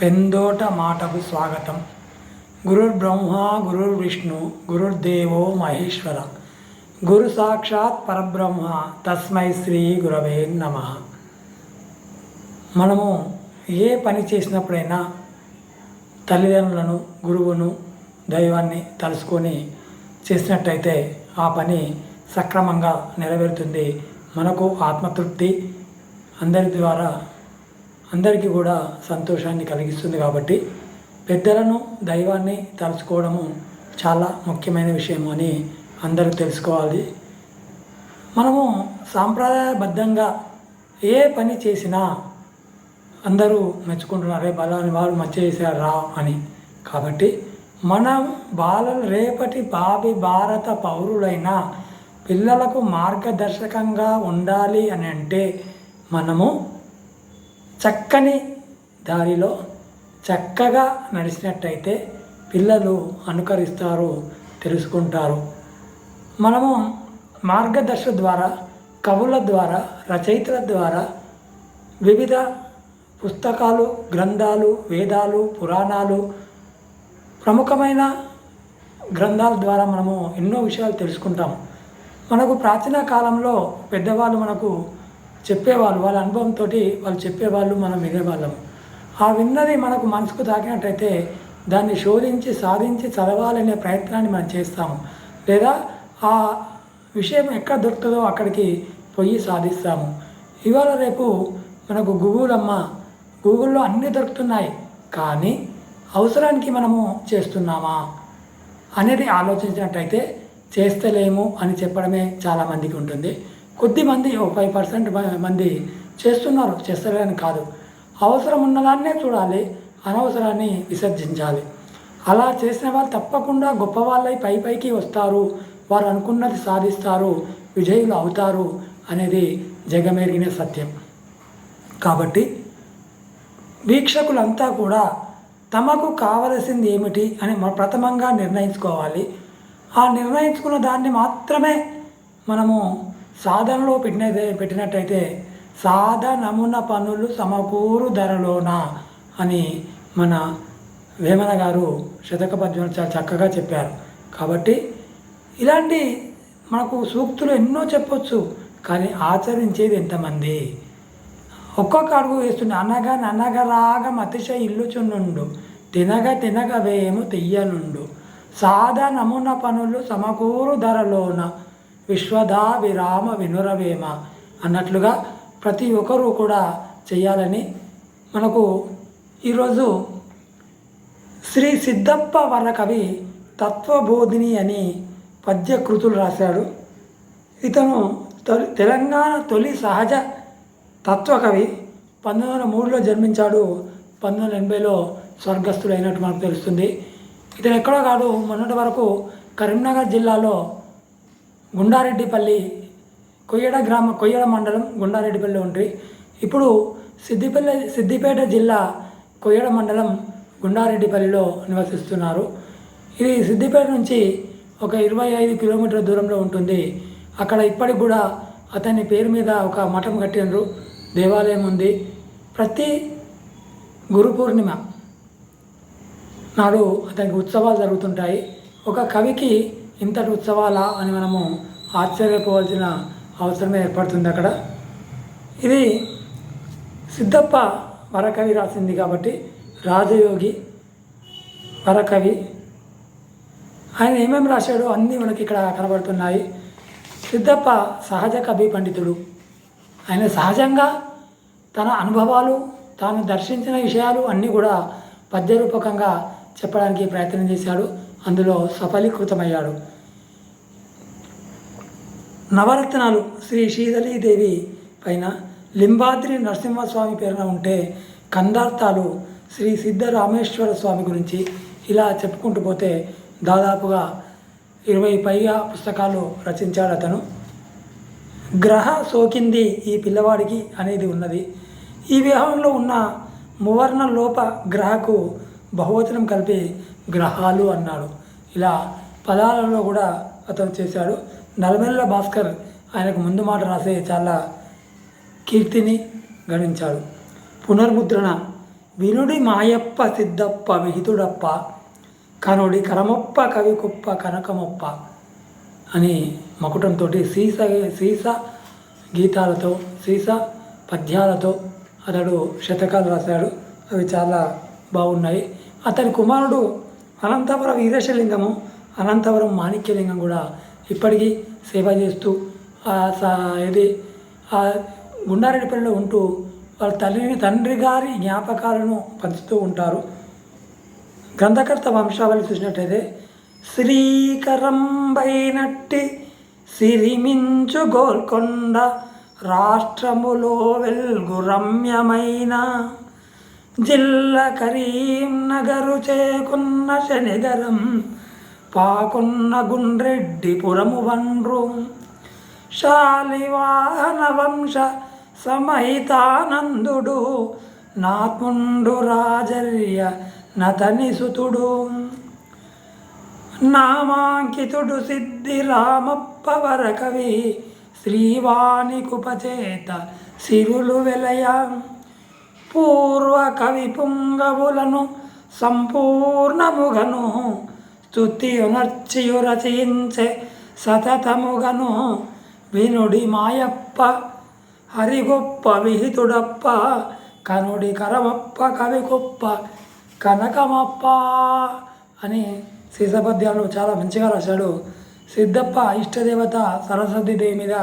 పెందోట మాటకు స్వాగతం. గురుర్ బ్రహ్మ గురుర్ విష్ణు గురుర్దేవో మహేశ్వర. గురు సాక్షాత్ పరబ్రహ్మ తస్మై శ్రీ గురవే నమ. మనము ఏ పని చేసినప్పుడైనా తల్లిదండ్రులను గురువును దైవాన్ని తలుసుకొని చేసినట్టయితే ఆ పని సక్రమంగా నెరవేరుతుంది. మనకు ఆత్మతృప్తి అందరి ద్వారా అందరికీ కూడా సంతోషాన్ని కలిగిస్తుంది కాబట్టి పెద్దలను దైవాన్ని తలుచుకోవడము చాలా ముఖ్యమైన విషయం అని అందరూ తెలుసుకోవాలి. మనము సాంప్రదాయబద్ధంగా ఏ పని చేసినా అందరూ మెచ్చుకుంటున్నారు. రే బలాన్ని వారు మంచి చేశారు రా అని. కాబట్టి మనం బాలలు రేపటి భావి భారత పౌరులైన పిల్లలకు మార్గదర్శకంగా ఉండాలి అని అంటే మనము చక్కని దారిలో చక్కగా నడిచినట్టయితే పిల్లలు అనుకరిస్తారు తెలుసుకుంటారు. మనము మార్గదర్శ ద్వారా కవుల ద్వారా రచయితల ద్వారా వివిధ పుస్తకాలు గ్రంథాలు వేదాలు పురాణాలు ప్రముఖమైన గ్రంథాల ద్వారా మనము ఎన్నో విషయాలు తెలుసుకుంటాం. మనకు ప్రాచీన కాలంలో పెద్దవాళ్ళు మనకు చెప్పేవాళ్ళు వాళ్ళ అనుభవంతో వాళ్ళు చెప్పేవాళ్ళు మనం వినేవాళ్ళం. ఆ విన్నది మనకు మనసుకు తాకినట్టయితే దాన్ని శోధించి సాధించి చదవాలనే ప్రయత్నాన్ని మనం చేస్తాము. లేదా ఆ విషయం ఎక్కడ దొరుకుతుందో అక్కడికి పోయి సాధిస్తాము. ఇవాళ రేపు మనకు గూగుల్ అమ్మ గూగుల్లో అన్నీ దొరుకుతున్నాయి. కానీ అవసరానికి మనము చేస్తున్నామా అనేది ఆలోచించినట్టయితే చేస్తలేము అని చెప్పడమే చాలామందికి ఉంటుంది. కొద్దిమంది ఓ ఫైవ్ పర్సెంట్ మంది చేస్తున్నారు చేస్తలేని కాదు. అవసరం ఉన్నదాన్నే చూడాలి అనవసరాన్ని విసర్జించాలి. అలా చేసిన వాళ్ళు తప్పకుండా గొప్ప వాళ్ళై పై పైకి వస్తారు వారు అనుకున్నది సాధిస్తారు విజయులు అవుతారు అనేది జగమెరిగిన సత్యం. కాబట్టి వీక్షకులంతా కూడా తమకు కావలసింది ఏమిటి అని ప్రథమంగా నిర్ణయించుకోవాలి. ఆ నిర్ణయించుకున్న దాన్ని మాత్రమే మనము సాధనలో పెట్టినదే పెట్టినట్టయితే సాధనమున పనులు సమకూరు ధరలోన అని మన వేమన గారు శతక పద్యం చాలా చక్కగా చెప్పారు. కాబట్టి ఇలాంటి మనకు సూక్తులు ఎన్నో చెప్పొచ్చు కానీ ఆచరించేది ఎంతమంది? ఒక్కొక్క అడుగు వేస్తుండే అనగా ననగరాగం అతిశయ ఇల్లుచునుండు తినగ తినగ వేము తెయ్యనుండు సాధనమున పనులు సమకూరు ధరలోన విశ్వదా విరామ వినురవేమ అన్నట్లుగా ప్రతి ఒక్కరూ కూడా చేయాలని మనకు ఈరోజు శ్రీ సిద్ధప్ప వరకవి తత్వబోధిని అని పద్యకృతులు రాశాడు. ఇతను తొలి తెలంగాణ తొలి సహజ తత్వకవి. పంతొమ్మిది వందల మూడులో జన్మించాడు. పంతొమ్మిది వందల ఎనభైలో స్వర్గస్థుడైనట్టు మనకు తెలుస్తుంది. ఇతను ఎక్కడో కాదు మొన్నటి వరకు కరీంనగర్ జిల్లాలో గుండారెడ్డిపల్లి కొయ్యడ గ్రామ కొయ్యడ మండలం గుండారెడ్డిపల్లి ఉంటుంది ఇప్పుడు సిద్దిపల్లి సిద్దిపేట జిల్లా కొయ్యడ మండలం గుండారెడ్డిపల్లిలో నివసిస్తున్నారు. ఇది సిద్దిపేట నుంచి ఒక ఇరవై ఐదు కిలోమీటర్ల దూరంలో ఉంటుంది. అక్కడ ఇప్పటికి కూడా అతని పేరు మీద ఒక మఠం కట్టిండ్రు. దేవాలయం ఉంది. ప్రతి గురు పూర్ణిమ నాడు అతనికి ఉత్సవాలు జరుగుతుంటాయి. ఒక కవికి ఇంతటి ఉత్సవాలా అని మనము ఆశ్చర్యపోవాల్సిన అవసరం ఏర్పడుతుంది అక్కడ. ఇది సిద్ధప్ప వరకవి రాసింది కాబట్టి రాజయోగి వరకవి. ఆయన ఏమేమి రాశాడో అన్నీ మనకి ఇక్కడ కనబడుతున్నాయి. సిద్ధప్ప సహజ కవి పండితుడు. ఆయన సహజంగా తన అనుభవాలు తాను దర్శించిన విషయాలు అన్నీ కూడా పద్యరూపకంగా చెప్పడానికి ప్రయత్నం చేశాడు. అందులో సఫలీకృతమయ్యాడు. నవరత్నాలు శ్రీ శ్రీధరీదేవి పైన లింబాద్రి నరసింహస్వామి పేరున ఉంటే కందార్థాలు శ్రీ సిద్ధరామేశ్వర స్వామి గురించి ఇలా చెప్పుకుంటూ పోతే దాదాపుగా ఇరవై పైగా పుస్తకాలు రచించాడు అతను. గ్రహ సోకింది ఈ పిల్లవాడికి అనేది ఉన్నది. ఈ వివాహంలో ఉన్న మువర్ణ లోప గ్రహకు బహువచనం కలిపి గ్రహాలు అన్నాడు. ఇలా పదాలలో కూడా అతను చేశాడు. నలమెల్ల భాస్కర్ ఆయనకు ముందు మాట రాసే చాలా కీర్తిని గణించాడు. పునర్ముద్రణ వినుడి మాయప్ప సిద్ధప్ప విహితుడప్ప కనుడి కరమొప్ప కవి కుప్ప కనకమొప్ప అని మకుటంతో సీస సీస గీతాలతో సీస పద్యాలతో అతడు శతకాలు రాశాడు. అవి చాలా బాగున్నాయి. అతని కుమారుడు అనంతపురం వీరేశలింగము అనంతపురం మాణిక్యలింగం కూడా ఇప్పటికీ సేవ చేస్తూ ఇది గుండారెడ్డిపల్లిలో ఉంటూ వాళ్ళ తల్లిని తండ్రి గారి జ్ఞాపకాలను పంచుతూ ఉంటారు. గ్రంథకర్త వంశావళి చూసినట్టయితే శ్రీకరంబైనట్టి సిరిమించు గోల్కొండ రాష్ట్రములో వెల్గు రమ్యమైన జిల్ల కరీంనగరు చేకున్న శనిగరం పాకున్న గుండ్రెడ్డిపురము వండ్రు. శాలివాహన వంశ సమహితానందుడు నాత్ముండు రాజర్య నతనిసుతుడు నామాంకితుడు సిద్ధి రామప్ప వరకవి శ్రీవాణి కుపచేత సిరులు వెలయం. పూర్వ కవి పుంగవులను సంపూర్ణముగను. స్తుతియునర్చియు రచయించే సతతముగను. వినుడి మాయప్ప హరిగొప్ప విహితుడప్ప. కనుడి కరమప్ప కవి గొప్ప కనకమప్ప అని సీసపద్యాలు చాలా మంచిగా రాశాడు. సిద్ధప్ప ఇష్టదేవత సరస్వతి దేవి మీద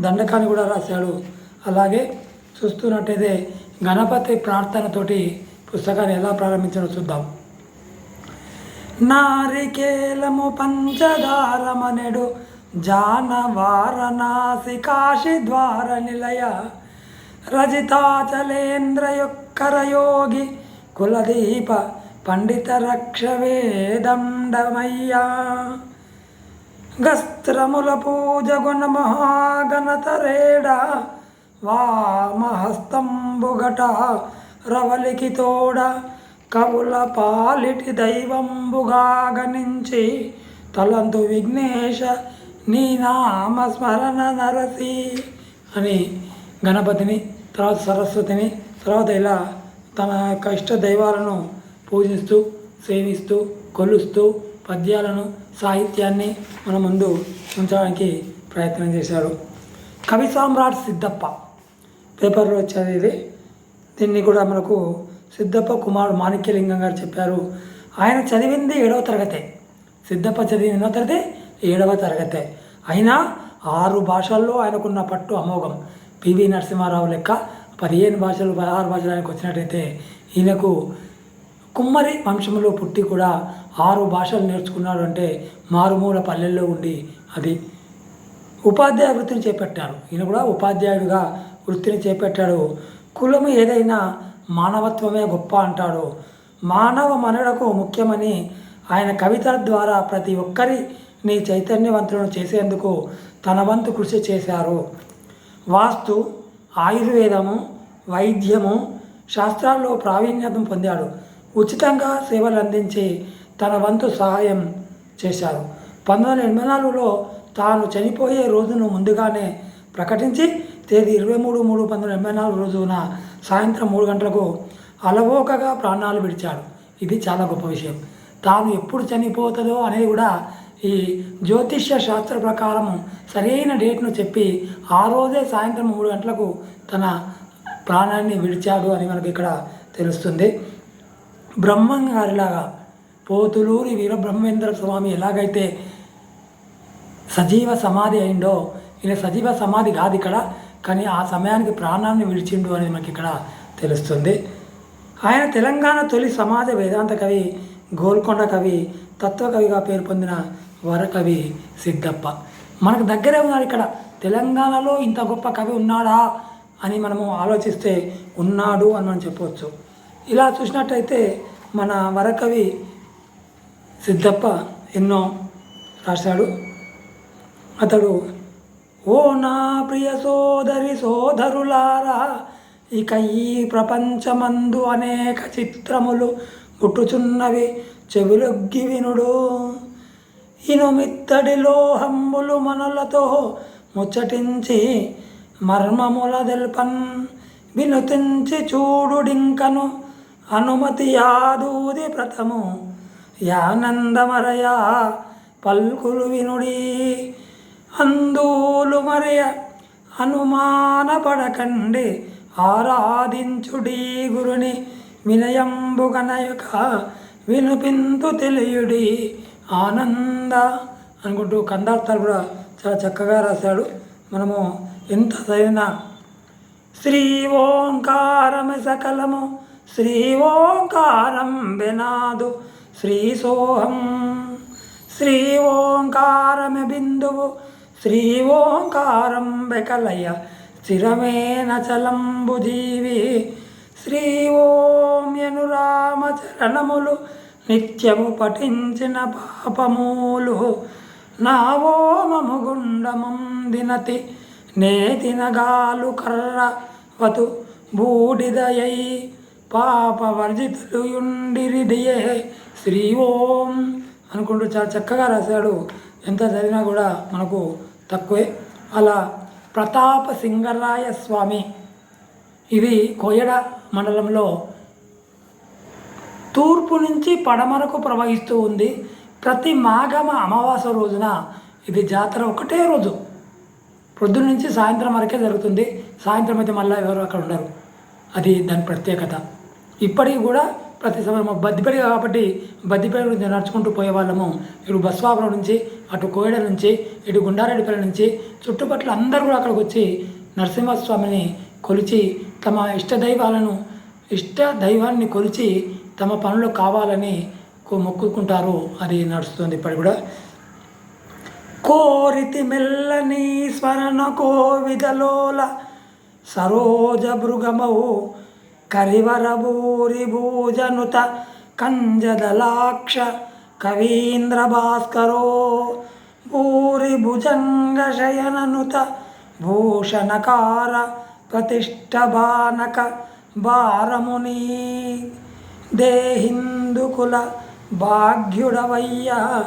దండకాన్ని కూడా రాశాడు. అలాగే చూస్తున్నట్టయితే గణపతి ప్రార్థనతోటి పుస్తకాన్ని ఎలా ప్రారంభించాలో చూద్దాం. నారికేలము పంచదారమనెడు జానవారణాసి కాశి ద్వార నిలయ రజితాచలేంద్ర యొక్కరయోగి కులదీప పండిత రక్షవేదండమయ్యా. గస్త్రముల పూజ గుణ వామహస్తంబుగట రవలికి తోడ కవుల పాలిటి దైవంబుగా గణించి తలంతు విఘ్నేశ నీ నామస్మరణ నరసి అని గణపతిని తర్వాత సరస్వతిని తర్వాత ఇలా తన యొక్క ఇష్ట దైవాలను పూజిస్తూ సేవిస్తూ కొలుస్తూ పద్యాలను సాహిత్యాన్ని మన ముందు ఉంచడానికి ప్రయత్నం చేశారు. కవి సామ్రాట్ సిద్ధప్ప. పేపర్లో వచ్చేది ఇది. దీన్ని కూడా మనకు సిద్ధప్ప కుమారుడు మాణిక్యలింగం గారు చెప్పారు. ఆయన చదివింది ఏడవ తరగతే. సిద్ధప్ప చదివింది ఎన్నో తరగతి ఏడవ తరగతే. అయినా ఆరు భాషల్లో ఆయనకున్న పట్టు అమోఘం. పివి నరసింహారావు లెక్క పదిహేను భాషలు పదహారు భాషలు ఆయనకు వచ్చినట్టయితే ఈయనకు కుమ్మరి వంశంలో పుట్టి కూడా ఆరు భాషలు నేర్చుకున్నాడు అంటే మారుమూల పల్లెల్లో ఉండి అది. ఉపాధ్యాయ వృత్తిని చేపట్టారు ఈయన కూడా ఉపాధ్యాయుడిగా వృత్తిని చేపట్టాడు. కులము ఏదైనా మానవత్వమే గొప్ప అంటాడు. మానవ మనుడకు ముఖ్యమని ఆయన కవితల ద్వారా ప్రతి ఒక్కరిని చైతన్యవంతులను చేసేందుకు తన వంతు కృషి చేశారు. వాస్తు ఆయుర్వేదము వైద్యము శాస్త్రాల్లో ప్రావీణ్యతం పొందాడు. ఉచితంగా సేవలు అందించి తన వంతు సహాయం చేశారు. పంతొమ్మిది వందల ఎనభై నాలుగులో తాను చనిపోయే రోజును ముందుగానే ప్రకటించి తేదీ ఇరవై మూడు మూడు పంతొమ్మిది వందల ఎనభై నాలుగు రోజున సాయంత్రం మూడు గంటలకు అలవోకగా ప్రాణాలు విడిచాడు. ఇది చాలా గొప్ప విషయం. తాను ఎప్పుడు చనిపోతుందో అనేది కూడా ఈ జ్యోతిష్య శాస్త్ర ప్రకారం సరైన డేట్ను చెప్పి ఆ రోజే సాయంత్రం మూడు గంటలకు తన ప్రాణాన్ని విడిచాడు అని మనకి ఇక్కడ తెలుస్తుంది. బ్రహ్మం గారిలాగా పోతులూరి వీరబ్రహ్మేంద్ర స్వామి ఎలాగైతే సజీవ సమాధి అయిందో ఈయన సజీవ సమాధి కాదు ఇక్కడ కానీ ఆ సమయానికి ప్రాణాన్ని విడిచిండు అనేది మనకి ఇక్కడ తెలుస్తుంది. ఆయన తెలంగాణ తొలి సమాజ వేదాంత కవి గోల్కొండ కవి తత్వకవిగా పేరు పొందిన వరకవి సిద్ధప్ప. మనకు దగ్గరే ఉన్నారు ఇక్కడ తెలంగాణలో ఇంత గొప్ప కవి ఉన్నాడా అని మనము ఆలోచిస్తే ఉన్నాడు అని మనం చెప్పవచ్చు ఇలా చూసినట్టయితే మన వరకవి సిద్ధప్ప ఎన్నో రాశాడు. అతడు ఓ నా ప్రియ సోదరి సోదరులారా ఇక ఈ ప్రపంచమందు అనేక చిత్రములు ముట్టుచున్నవి చెవిలొగ్గి వినుడు. ఇనుమిత్తడి లోహమ్ములు మనలతో ముచ్చటించి మర్మముల దెల్పన్ వినుతించి చూడుడింకను అనుమతి యాదూది ప్రథము. యానందమరయా పల్కులు వినుడీ. అందూలు మరయ అనుమానపడకండి. ఆరాధించుడీ గురుని వినయంబుగనయక వినుపింతు తెలియుడి ఆనంద అనుకుంటూ కందార్థాలు కూడా చాలా చక్కగా రాశాడు. మనము ఎంత చదివినా శ్రీ ఓంకారమ సకలము శ్రీ ఓంకారం వినాదు శ్రీ సోహం శ్రీ ఓంకారమ బిందువు శ్రీ ఓంకారం బెకలయ స్థిరమేన చలంబుజీవి శ్రీ ఓం యను నిత్యము పఠించిన పాపములు. నా ఓమము గుండమం దినతి నేతినగాలు కర్ర వతు బూడిదయై పాప వర్జితులు శ్రీ ఓం అనుకుంటూ చాలా చక్కగా రాశాడు. ఎంత చదివినా కూడా మనకు తక్కువే. అలా ప్రతాప సింగరాయ స్వామి ఇది కోయడ మండలంలో తూర్పు నుంచి పడమరకు ప్రవహిస్తూ ఉంది. ప్రతి మాఘమ అమావాస్య రోజున ఇది జాతర ఒకటే రోజు. పొద్దున నుంచి సాయంత్రం వరకే జరుగుతుంది. సాయంత్రం అయితే మళ్ళీ ఎవరు అక్కడ ఉండరు. అది దాని ప్రత్యేకత. ఇప్పటికి కూడా ప్రతి సమయం బద్దిపేట కాబట్టి బద్దిపేట నుంచి నడుచుకుంటూ పోయే వాళ్ళము ఇటు బస్వాపురం నుంచి అటు కోయడ నుంచి ఇటు గుండారెడ్డిపల్లి నుంచి చుట్టుపక్కల అందరూ కూడా అక్కడికి వచ్చి నరసింహస్వామిని కొలిచి తమ ఇష్ట దైవాలను ఇష్ట దైవాన్ని కొలిచి తమ పనులు కావాలని మొక్కుకుంటారు. అది నడుస్తుంది ఇప్పటి కూడా. కోరితి మెల్లని స్మరణ కోవిదలోల సరోజ భృగమవు కరివరభూరిభూజనుత కంజదలాక్ష కవీంద్ర భాస్కరో భూరి భూషణకార ప్రతిష్టభానక భారముని. దేహిందుకుల భాగ్యుడవయ్య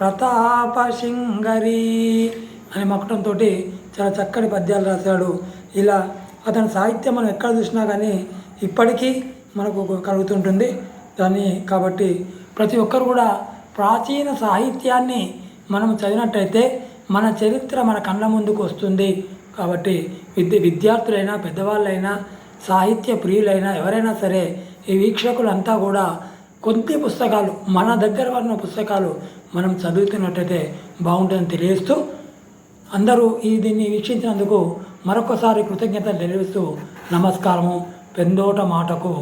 ప్రతాప సింగరి అని మకటంతో చాలా చక్కటి పద్యాలు రాశాడు. ఇలా అతని సాహిత్యం మనం ఎక్కడ చూసినా కానీ ఇప్పటికీ మనకు కలుగుతుంటుంది. దాన్ని కాబట్టి ప్రతి ఒక్కరు కూడా ప్రాచీన సాహిత్యాన్ని మనం చదివినట్టయితే మన చరిత్ర మన కళ్ళ ముందుకు వస్తుంది. కాబట్టి విద్య విద్యార్థులైనా పెద్దవాళ్ళైనా సాహిత్య ప్రియులైనా ఎవరైనా సరే ఈ వీక్షకులంతా కూడా కొద్ది పుస్తకాలు మన దగ్గర ఉన్న పుస్తకాలు మనం చదువుతున్నట్టయితే బాగుంటుందని తెలియజేస్తూ అందరూ ఈ దీన్ని వీక్షించినందుకు మరొకసారి కృతజ్ఞతలు తెలియజేస్తూ నమస్కారము. పెందోట మాటకు